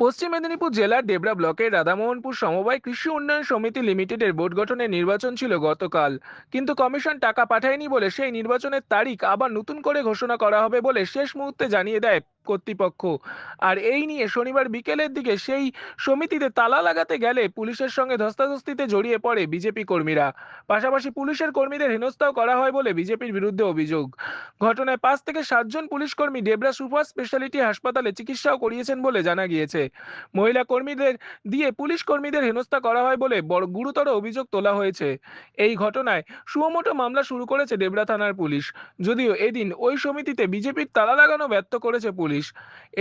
পশ্চিম মেদিনীপুর জেলার ডেবরা ব্লকের রাধামোহনপুর সমবায় কৃষি উন্নয়ন সমিতি লিমিটেডের বোর্ড গঠনের নির্বাচন ছিল গতকাল। কিন্তু কমিশন টাকা পাঠায়নি বলে সেই নির্বাচনের তারিখ আবার নতুন করে ঘোষণা করা হবে বলে শেষ মুহূর্তে জানিয়ে দেয় কর্তৃপক্ষ। আর এই নিয়ে শনিবার বিকেলের দিকে সেই সমিতিতে তালা লাগাতে গেলে পুলিশের সঙ্গে ধস্তাধস্তিতে জড়িয়ে পড়ে বিজেপি কর্মীরা। পাশাপাশি পুলিশের কর্মীদের হেনস্থাও করা হয় বলে বিজেপির বিরুদ্ধে অভিযোগ। ঘটনায় পাঁচ থেকে সাতজন পুলিশ কর্মী ডেবরা সুপার স্পেশালিটি হাসপাতালে চিকিৎসাও করিয়েছেন বলে জানা গিয়েছে। মহিলা কর্মীদের দিয়ে পুলিশ কর্মীদের হেনস্থা করা হয় বলে বড় গুরুতর অভিযোগ তোলা হয়েছে। এই ঘটনায় সুমোটো মামলা শুরু করেছে ডেবরা থানার পুলিশ। যদিও এদিন ওই সমিতিতে বিজেপির তালা লাগানো ব্যর্থ করেছে পুলিশ।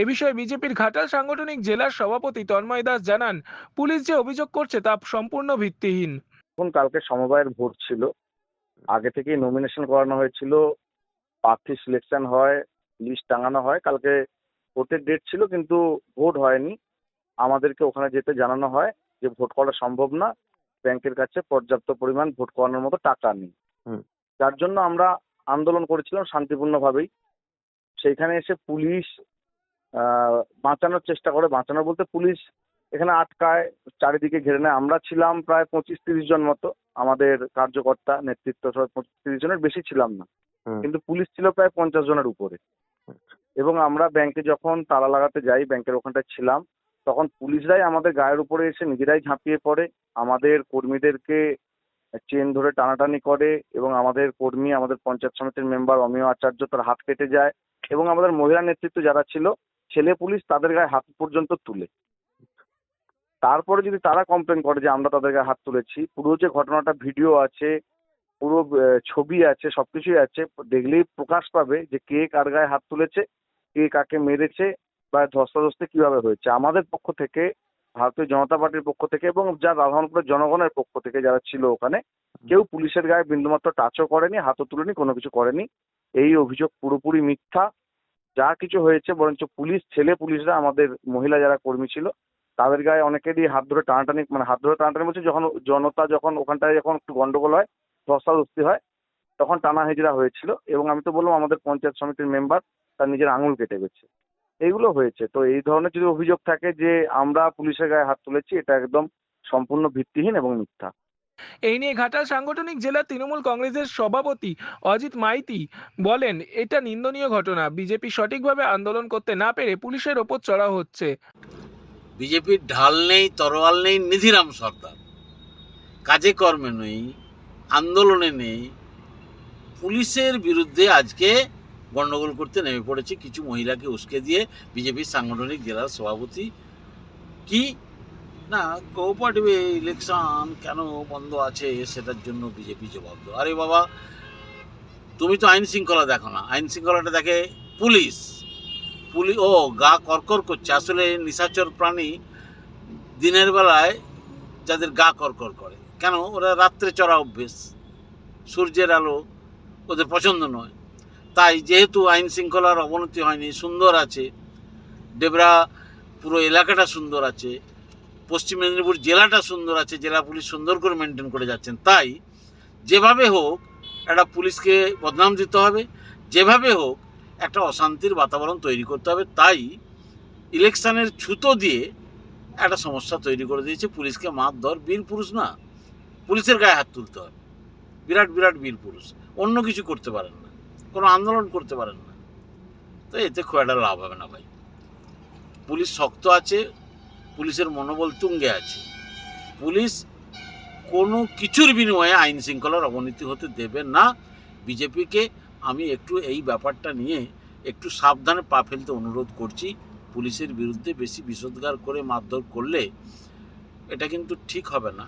এ বিষয়ে বিজেপির ঘাটাল সাংগঠনিক জেলার সভাপতি তন্ময় দাস জানান পুলিশ যে অভিযোগ করছে তা সম্পূর্ণ ভিত্তিহীন। এখন কালকে সমবায়ের ভোট ছিল। আগে থেকেই নমিনেশন করানো হয়েছিল। প্রার্থী সিলেকশন হয় লিস্ট টাঙানো হয়। কালকে ভোটের ডেট ছিল কিন্তু ভোট হয়নি। আমাদেরকে ওখানে যেতে জানানো হয় যে ভোট করা সম্ভব না। ব্যাংকের কাছে পর্যাপ্ত পরিমাণ ভোট করানোর মতো টাকা নেই। যার জন্য আমরা আন্দোলন করেছিলাম শান্তিপূর্ণভাবেই। সেইখানে এসে পুলিশ আহ, বাঁচানোর চেষ্টা করে। বাঁচানো বলতে পুলিশ এখানে আটকায় চারিদিকে ঘিরে নেয়। আমরা ছিলাম প্রায় পঁচিশ তিরিশ জন মতো। আমাদের কার্যকর্তা নেতৃত্ব সহ পঁচিশ তিরিশ জনের বেশি ছিলাম না। কিন্তু পুলিশ ছিল প্রায় পঞ্চাশ জনের উপরে। এবং আমরা ব্যাংকে যখন তালা লাগাতে যাই ব্যাংকের ওখানটায় ছিলাম তখন পুলিশরাই আমাদের গায়ের উপরে এসে নিজেরাই ঝাঁপিয়ে পড়ে। আমাদের কর্মীদেরকে চেন ধরে টানাটানি করে এবং আমাদের কর্মী, আমাদের পঞ্চায়েত সমিতির মেম্বার অমিয় আচার্য তার হাত কেটে যায় এবং আমাদের মহিলা নেতৃত্ব যারা ছিল, ছেলে পুলিশ তাদের গায়ে হাত পর্যন্ত তুলে। তারপরে যদি তারা কমপ্লেন করে যে আমরা তাদের গায়ে হাত তুলেছি, পুরো যে ঘটনাটা ভিডিও আছে, পুরো ছবি আছে, সবকিছুই আছে, দেখলেই প্রকাশ পাবে যে কে কার গায়ে হাত তুলেছে, কে কাকে মেরেছে বা ধস্তাধস্তি কীভাবে হয়েছে। আমাদের পক্ষ থেকে ভারতীয় জনতা পার্টির পক্ষ থেকে এবং যা রাধারণপুরের জনগণের পক্ষ থেকে যারা ছিল ওখানে, কেউ পুলিশের গায়ে বিন্দুমাত্র টাচও করেনি, হাতও তুলেনি, কোনো কিছু করেনি। এই অভিযোগ পুরোপুরি মিথ্যা। যা কিছু হয়েছে, বরঞ্চ পুলিশ, ছেলে পুলিশরা, আমাদের মহিলা যারা কর্মী ছিল, তাদের গায়ে অনেকেরই হাত ধরে টানাটানি মানে হাত ধরে টানাটানি বলছে, যখন জনতা যখন ওখানটায় যখন একটু গন্ডগোল হয় ধস্তাধস্তি হয়, তখন টানা হেজরা হয়েছিল এবং আমি তো বললাম, আমাদের পঞ্চায়েত সমিতির মেম্বার তার নিজের আঙুল কেটে গেছে। এইগুলো হয়েছে। তো এই ধরনের যদি অভিযোগ থাকে যে আমরা পুলিশের গায়ে হাত তুলেছি এটা একদম সম্পূর্ণ ভিত্তিহীন এবং মিথ্যা। এই নিয়ে ঘাটাল সাংগঠনিক জেলা তৃণমূল কংগ্রেসের সভাপতি অজিত মাইতি বলেন এটা নিন্দনীয় ঘটনা। বিজেপি সঠিকভাবে আন্দোলন করতে না পেরে পুলিশের ওপর চড়া হচ্ছে। বিজেপির ঢাল নেই তরোয়াল নেই নিধিরাম সর্দার। কাজে কর্মে নেই আন্দোলনে নেই। পুলিশের বিরুদ্ধে আজকে গণ্ডগোল করতে নেমে পড়েছে। কিছু মহিলাকে উস্কে দিয়ে বিজেপির সাংগঠনিক জেলার সভাপতি কি? না কোঅপারেটিভ ইলেকশন কেন বন্ধ আছে সেটার জন্য বিজেপি জবাব দেয় আরে বাবা, তুমি তো আইন শৃঙ্খলা দেখো না। আইন শৃঙ্খলাটা দেখে পুলিশ। পুলি, ও, গা করকর করছে। আসলে নিশাচর প্রাণী দিনের বেলায় যাদের গা করকর করে। কেন? ওরা রাত্রে চড়া অভ্যেস। সূর্যের আলো ওদের পছন্দ নয়। তাই যেহেতু আইন শৃঙ্খলার অবনতি হয়নি, সুন্দর আছে। ডেবরা পুরো এলাকাটা সুন্দর আছে। পশ্চিম মেদিনীপুর জেলাটা সুন্দর আছে, জেলা পুলিশ সুন্দর করে মেনটেন করে যাচ্ছেন। তাই যেভাবে হোক একটা পুলিশকে বদনাম দিতে হবে, যেভাবে হোক একটা অশান্তির বাতাবরণ তৈরি করতে হবে। তাই ইলেকশনের ছুতো দিয়ে একটা সমস্যা তৈরি করে দিয়েছে পুলিশকে, মার ধর, বীর পুরুষ না। পুলিশের গায়ে হাত তুলতে হবে। বিরাট বিরাট বীর পুরুষ। অন্য কিছু করতে পারেন না। কোনো আন্দোলন করতে পারেন না। তো এতে খুব একটা লাভ হবে না ভাই। পুলিশ শক্ত আছে, পুলিশের মনোবল তুঙ্গে আছে। পুলিশ কোনো কিছুর বিনিময়ে আইন শৃঙ্খলার অবনতি হতে দেবে না। বিজেপিকে আমি একটু এই ব্যাপারটা নিয়ে একটু সাবধানে পা ফেলতে অনুরোধ করছি। পুলিশের বিরুদ্ধে বেশি বিষোদ্গার করে মারধর করলে এটা কিন্তু ঠিক হবে না।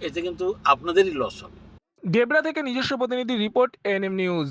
এতে কিন্তু আপনাদেরই লস হবে। ডেবরা থেকে নিজস্ব প্রতিনিধি রিপোর্ট এনএম নিউজ।